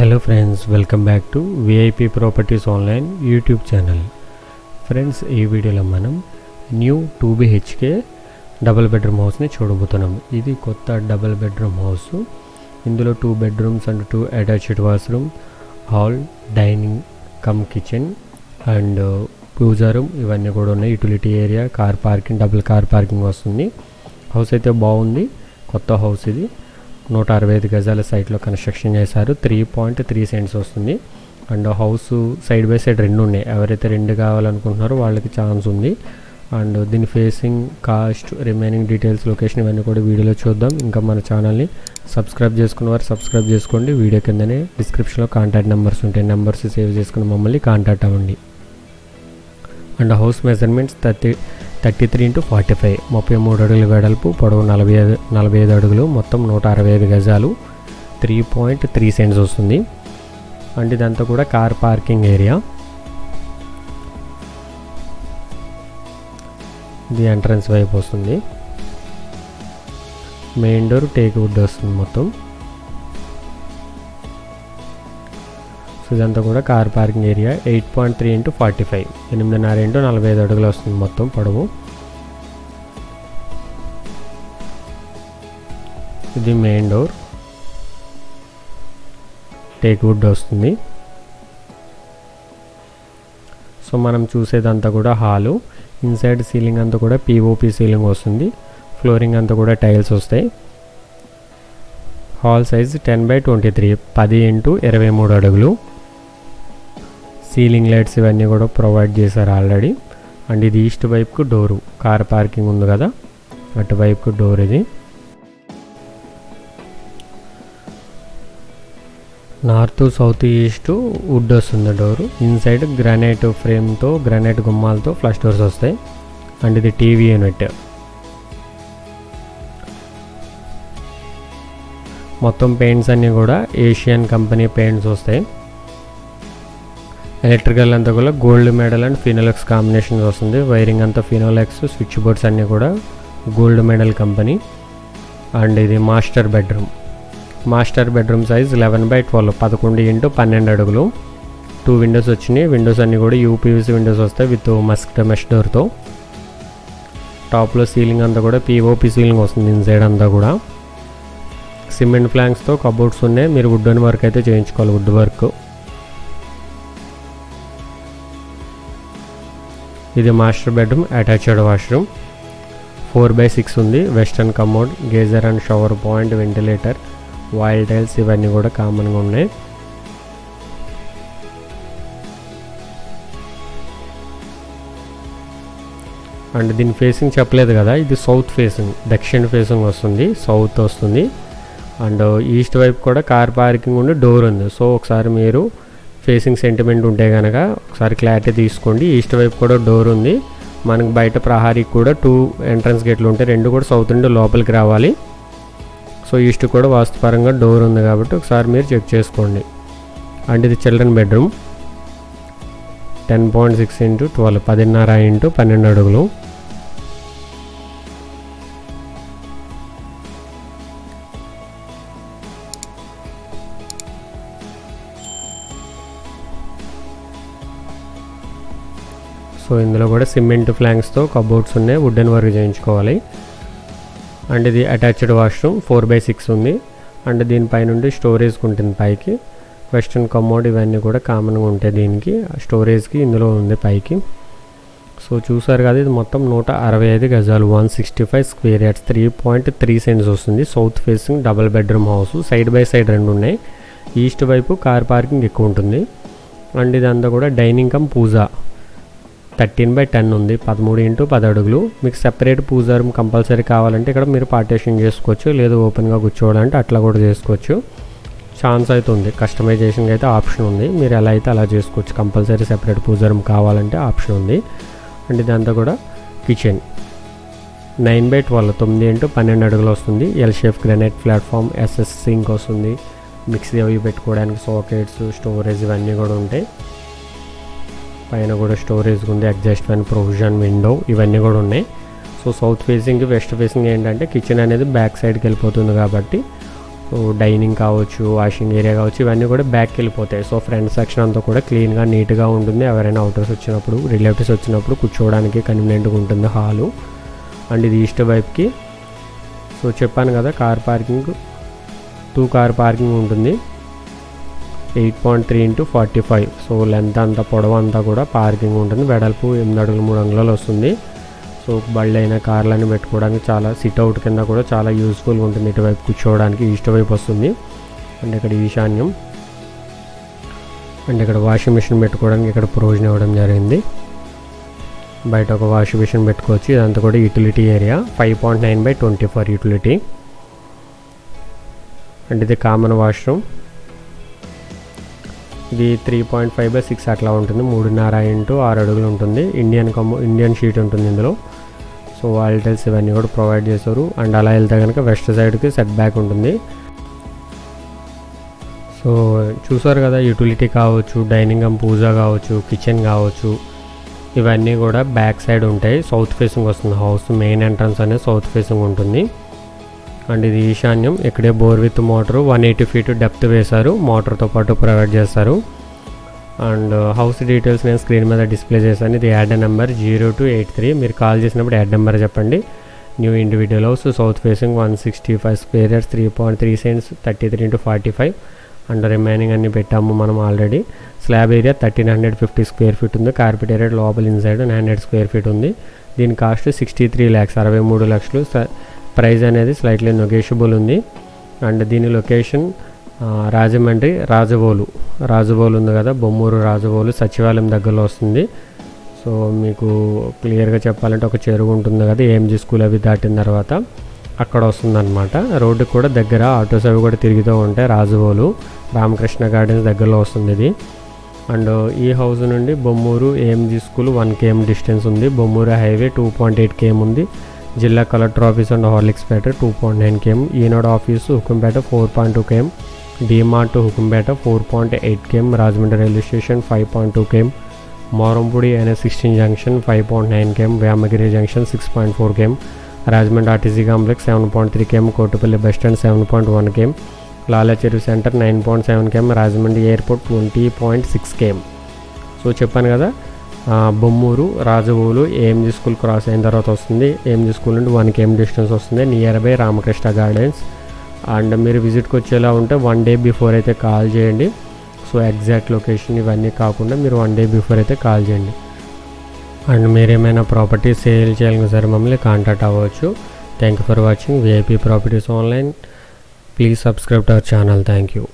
Hello friends welcome back to VIP properties online YouTube channel friends ఈ వీడియోలో మనం new two BHK double bedroom హౌస్ని చూడబోతున్నాం. ఇది కొత్త డబుల్ బెడ్రూమ్ హౌస్ ఇందులో two bedrooms and two attached washroom hall dining cum kitchen and puja room ఇవన్నీ కూడా ఉన్నాయి. Utility area car parking double car parking వస్తుంది. హౌస్ అయితే బాగుంది. కొత్త హౌస్ ఇది. నూట అరవై ఐదు గజాల సైట్లో కన్స్ట్రక్షన్ చేశారు. త్రీ పాయింట్ త్రీ సెంట్స్ వస్తుంది. And house side by side రెండు ఉన్నాయి. ఎవరైతే రెండు కావాలనుకుంటున్నారో వాళ్ళకి ఛాన్స్ ఉంది. అండ్ దీని facing cost remaining details location ఇవన్నీ కూడా వీడియోలో చూద్దాం. ఇంకా మన ఛానల్ని సబ్స్క్రైబ్ చేసుకున్న వారు సబ్స్క్రైబ్ చేసుకోండి. వీడియో కిందనే డిస్క్రిప్షన్లో కాంటాక్ట్ నెంబర్స్ ఉంటాయి. నెంబర్స్ సేవ్ చేసుకుని మమ్మల్ని కాంటాక్ట్ అవ్వండి. And house measurements thirty thirty three into forty five. ముప్పై మూడు అడుగుల వెడల్పు పొడవు నలభై ఐదు నలభై ఐదు అడుగులు మొత్తం నూట అరవై ఐదు గజాలు. త్రీ పాయింట్ త్రీ సెంట్స్ వస్తుంది. అండ్ ఇదంతా కూడా కార్ పార్కింగ్ ఏరియా. ఇది ఎంట్రన్స్ వైపు వస్తుంది. మెయిన్ డోర్ టేక్ వుడ్ వస్తుంది మొత్తం. సో ఇదంతా కూడా car parking area eight point three into forty five ఎనిమిదిన్నర ఇంటూ నలభై ఐదు అడుగులు వస్తుంది మొత్తం పొడవు. ఇది మెయిన్ డోర్ టేక్ వుడ్ వస్తుంది. సో మనం చూసేదంతా కూడా హాలు ఇన్సైడ్ సీలింగ్ అంతా కూడా పిఓపి సీలింగ్ వస్తుంది. ఫ్లోరింగ్ అంతా కూడా టైల్స్ వస్తాయి. Hall size ten by twenty three పది ఇంటూ ఇరవై మూడు అడుగులు. సీలింగ్ లైట్స్ ఇవన్నీ కూడా ప్రొవైడ్ చేశారు ఆల్రెడీ. అండ్ ఇది ఈస్ట్ వైపుకు డోరు. కార్ పార్కింగ్ ఉంది కదా? అటువైపుకు డోర్ ఇది. నార్త్ సౌత్ ఈస్ట్ వుడ్ వస్తుంది డోరు. ఇన్సైడ్ గ్రానైట్ ఫ్రేమ్తో గ్రానైట్ గుమ్మాలతో ఫ్లష్ డోర్స్ వస్తాయి. అండ్ ఇది టీవీ యూనిట్. మొత్తం పెయింట్స్ అన్నీ కూడా ఏషియన్ కంపెనీ పెయింట్స్ వస్తాయి. ఎలక్ట్రికల్ అంతా కూడా gold medal and Finolex combination వస్తుంది. వైరింగ్ అంతా ఫినోలెక్స్ స్విచ్ బోర్డ్స్ అన్నీ కూడా గోల్డ్ మెడల్ కంపెనీ. అండ్ ఇది master bedroom. Master bedroom size eleven by twelve పదకొండు ఇంటూ పన్నెండు అడుగులు. టూ విండోస్ వచ్చినాయి. విండోస్ అన్నీ కూడా యూపీవీసీ విండోస్ వస్తాయి విత్ మస్క్ మెష్ డోర్తో. టాప్లో సీలింగ్ అంతా కూడా పీఓపీ సీలింగ్ వస్తుంది ఇన్సైడ్ అంతా కూడా. సిమెంట్ ప్లాంక్స్తో కబోర్డ్స్ ఉన్నాయి. మీరు వుడ్ వర్క్ అయితే చేయించుకోవాలి వుడ్ వర్క్. ఇది master bedroom attached washroom. Four by six ఉంది. Western commode geyser and shower point ventilator wall tiles ఇవన్నీ కూడా కామన్గా ఉన్నాయి. అండ్ దీని ఫేసింగ్ చెప్పలేదు కదా ఇది సౌత్ ఫేసింగ్ దక్షిణ ఫేసింగ్ వస్తుంది సౌత్ వస్తుంది. అండ్ ఈస్ట్ వైపు కూడా కార్ పార్కింగ్ ఉండి డోర్ ఉంది. సో ఒకసారి మీరు ఫేసింగ్ సెంటిమెంట్ ఉంటే కనుక ఒకసారి క్లారిటీ తీసుకోండి. ఈస్ట్ వైపు కూడా డోర్ ఉంది. మనకు బయట ప్రహారీకి కూడా టూ ఎంట్రన్స్ గేట్లు ఉంటాయి. రెండు కూడా సౌత్ నుండి లోపలికి రావాలి. సో ఈస్ట్ కూడా వాస్తుపరంగా డోర్ ఉంది కాబట్టి ఒకసారి మీరు చెక్ చేసుకోండి. అండ్ ఇది children bedroom ten point six into twelve పదిన్నర ఇంటూ పన్నెండు అడుగులు. సో ఇందులో కూడా సిమెంట్ ఫ్లాంక్స్తో కబోర్డ్స్ ఉన్నాయి వుడెన్ వర్క్ చేయించుకోవాలి. అండ్ ఇది attached washroom four by six ఉంది. అండ్ దీనిపై నుండి స్టోరేజ్ ఉంటుంది పైకి. వెస్ట్రన్ కమోడ్ ఇవన్నీ కూడా కామన్గా ఉంటాయి దీనికి. స్టోరేజ్కి ఇందులో ఉంది పైకి. సో చూసారు కదా ఇది మొత్తం నూట అరవై ఐదు గజాలు one sixty five square yards three point three cents వస్తుంది. South facing double bedroom house side by side రెండు ఉన్నాయి. ఈస్ట్ వైపు కార్ పార్కింగ్ ఎక్కువ ఉంటుంది. అండ్ ఇదంతా కూడా dining cum puja. Thirteen by ten ఉంది. పదమూడు ఇంటూ పది అడుగులు. మీకు సెపరేట్ పూజారం రూమ్ కంపల్సరీ కావాలంటే ఇక్కడ మీరు పార్టేషన్ చేసుకోవచ్చు. లేదు ఓపెన్గా కూర్చోవాలంటే అట్లా కూడా చేసుకోవచ్చు. ఛాన్స్ అయితే ఉంది. కస్టమైజేషన్కి అయితే ఆప్షన్ ఉంది. మీరు ఎలా అయితే అలా చేసుకోవచ్చు. కంపల్సరీ సెపరేట్ పూజారం రూమ్ కావాలంటే ఆప్షన్ ఉంది. అండ్ ఇదంతా కూడా కిచెన్. నైన్ బై ట్వెల్వ్ తొమ్మిది ఇంటూ పన్నెండు అడుగులు వస్తుంది. L shape granite platform SS sink వస్తుంది. మిక్సీ అవి పెట్టుకోవడానికి సాకెట్స్ స్టోరేజ్ ఇవన్నీ కూడా ఉంటాయి. పైన కూడా స్టోరేజ్ ఉంది అడ్జస్ట్ ఫ్యాన్ ప్రొవిజన్ విండో ఇవన్నీ కూడా ఉన్నాయి. So south facing west facing ఏంటంటే కిచెన్ అనేది బ్యాక్ సైడ్కి వెళ్ళిపోతుంది కాబట్టి సో డైనింగ్ కావచ్చు వాషింగ్ ఏరియా కావచ్చు ఇవన్నీ కూడా బ్యాక్కి వెళ్ళిపోతాయి. సో ఫ్రంట్ సెక్షన్ అంతా కూడా క్లీన్గా నీట్గా ఉంటుంది. ఎవరైనా అవుటర్స్ వచ్చినప్పుడు రిలేటివ్స్ వచ్చినప్పుడు కూర్చోవడానికి కన్వీనియంట్గా ఉంటుంది హాలు. అండ్ ఇది ఈస్ట్ వైపుకి. సో చెప్పాను కదా car parking two car parking ఉంటుంది. Eight point three into forty five. So length అంతా పొడవు అంతా కూడా పార్కింగ్ ఉంటుంది. వెడల్పు ఎనిమిది అడుగులు మూడు అంగుళాలు వస్తుంది. సో బళ్ళు అయిన కార్లని పెట్టుకోవడానికి చాలా సిట్ అవుట్ కింద కూడా చాలా యూస్ఫుల్గా ఉంటుంది. ఇటువైపు కూర్చోవడానికి ఈస్ట్ వైపు వస్తుంది. అండ్ ఇక్కడ ఈశాన్యం. అండ్ ఇక్కడ వాషింగ్ మిషన్ పెట్టుకోవడానికి ఇక్కడ ప్రొవిజన్ ఇవ్వడం జరిగింది. బయట ఒక వాషింగ్ మిషన్ పెట్టుకోవచ్చు. ఇదంతా కూడా utility area. Five point nine by twenty four utility. And ఇది కామన్ వాష్రూమ్. ఇది three point five by six అట్లా ఉంటుంది. మూడున్నర ఇంటూ ఆరు అడుగులు ఉంటుంది. ఇండియన్ కమ్ ఇండియన్ షీట్ ఉంటుంది ఇందులో. సో వాల్టైల్స్ ఇవన్నీ కూడా ప్రొవైడ్ చేశారు. అండ్ అలా వెళ్తే కనుక వెస్ట్ సైడ్కి సెట్ బ్యాక్ ఉంటుంది. సో చూసారు కదా యూటిలిటీ కావచ్చు డైనింగ్ రూమ్ పూజ కావచ్చు కిచెన్ కావచ్చు ఇవన్నీ కూడా బ్యాక్ సైడ్ ఉంటాయి. సౌత్ ఫేసింగ్ వస్తుంది. హౌస్ మెయిన్ ఎంట్రన్స్ అనేది సౌత్ ఫేసింగ్ ఉంటుంది. అండ్ ఇది ఈశాన్యం. ఇక్కడే bore with motor. One eighty feet depth వేశారు. మోటార్తో పాటు ప్రొవైడ్ చేస్తారు. అండ్ uh, హౌస్ డీటెయిల్స్ నేను స్క్రీన్ మీద డిస్ప్లే చేశాను. ఇది ad number zero two eight three మీరు కాల్ చేసినప్పుడు యాడ్ నెంబర్ చెప్పండి. New individual house south facing one sixty five square years three point three cents thirty three into forty five and remaining అన్ని పెట్టాము మనం already slab area thirteen hundred fifty square feet ఉంది. Carpet area లోపల inside nine hundred square feet ఉంది. దీని cost sixty three lakhs అరవై మూడు లక్షలు. ప్రైస్ అనేది స్లైట్లీ నెగోషియబుల్ ఉంది. అండ్ దీని లొకేషన్ రాజమండ్రి రాజవోలు. రాజవోలు ఉంది కదా బొమ్మూరు రాజవోలు సచివాలయం దగ్గరలో వస్తుంది. సో మీకు క్లియర్గా చెప్పాలంటే ఒక చెరువు ఉంటుంది కదా ఏఎంజీ స్కూల్ అవి దాటిన తర్వాత అక్కడ వస్తుందన్నమాట. రోడ్డు కూడా దగ్గర ఆటోస్ అవి కూడా తిరుగుతూ ఉంటాయి రాజవోలు రామకృష్ణ గార్డెన్స్ దగ్గరలో వస్తుంది ఇది. అండ్ ఈ హౌస్ నుండి Bommuru AMG school one km distance ఉంది. Bommuru highway two point eight km ఉంది. జిల్లా collector office and Harlickspeta two point nine km Eenadu office Hukumpeta four point two km DMart Hukumpeta four point eight km Rajahmundry railway station five point two km Morampudi NS sixteen junction five point nine km Vemagiri junction six point four km Rajahmundry RTC complex seven point three km Kotipalli bus stand seven point one km Lala centre nine point seven km Rajahmundry airport twenty point six km so చెప్పాను కదా Bommuru Rajavolu AMG school cross అయిన తర్వాత వస్తుంది. AMG school నుండి one KM distance వస్తుంది. Near by Ramakrishna gardens and మీరు విజిట్కి వచ్చేలా ఉంటే వన్ డే బిఫోర్ అయితే కాల్ చేయండి. సో ఎగ్జాక్ట్ లొకేషన్ ఇవన్నీ కాకుండా మీరు వన్ డే బిఫోర్ అయితే కాల్ చేయండి. అండ్ మీరు ఏమైనా ప్రాపర్టీ సేల్ చేయాలని సరే మమ్మల్ని కాంటాక్ట్ అవ్వచ్చు. Thank you for watching VIP properties online please subscribe to our channel thank you